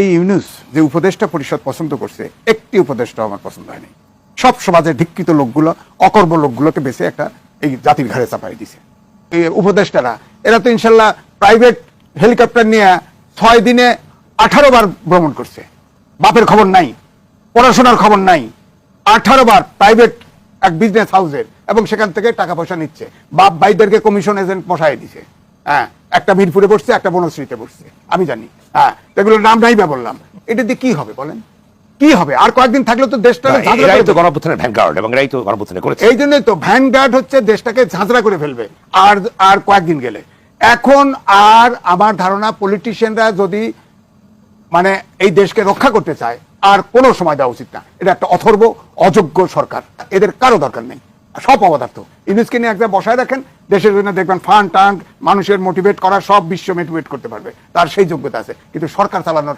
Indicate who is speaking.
Speaker 1: এই ইউনুস যে উপদেষ্টা পরিষদ পছন্দ করছে, একটি উপদেষ্টা আমার পছন্দ হয়নি। সব সমাজের ধিক্ষিত লোকগুলো অকর্ম লোকগুলোকে বেছে একটা এই জাতির ঘাড়ে চাপাই দিছে। এই উপদেষ্টারা, এরা তো ইনশাল্লাহ প্রাইভেট হেলিকপ্টার নিয়ে ছয় দিনে আঠারো বার ভ্রমণ করছে। বাপের খবর নাই, পড়াশোনার খবর নাই। আঠারো বার প্রাইভেট এক বিজনেস হাউসের এবং সেখান থেকে টাকা পয়সা নিচ্ছে। বাপ ভাইদেরকে কমিশন এজেন্ট বসায় দিছে। হ্যাঁ একটা মিরপুরে বসছে একটা বনশ্রীতে বসছে আমি জানি। হ্যাঁ এগুলোর নাম নাই বা বললাম। এটা দিয়ে কি হবে বলেন? কি হবে? আর কয়েকদিন থাকলে তো দেশটা ঝাঁঝরা করে
Speaker 2: তো গণঅভ্যুত্থানের ভ্যানগার্ড এবং এরাই তো গণঅভ্যুত্থানে করেছে।
Speaker 1: এই জন্যই তো ভ্যানগার্ড হচ্ছে দেশটাকে ঝাঁঝরা করে ফেলবে। আর আর কয়েকদিন গেলে। এখন আর আমার ধারণা পলিটিশিয়ানরা যদি মানে এই দেশকে রক্ষা করতে চায় আর কোনো সময় দেওয়া উচিত না। এটা একটা অথর্ব অযোগ্য সরকার। এদের কারও দরকার নেই। সব অপদার্থ। ইউনুসকে নিয়ে একবার বসায় রাখেন, দেশের জন্য দেখবেন ফান্ড টান্ড মানুষের মোটিভেট করা সব বিশ্ব মোটিভেট করতে পারবে। তার সেই যোগ্যতা আছে। কিন্তু সরকার চালানোর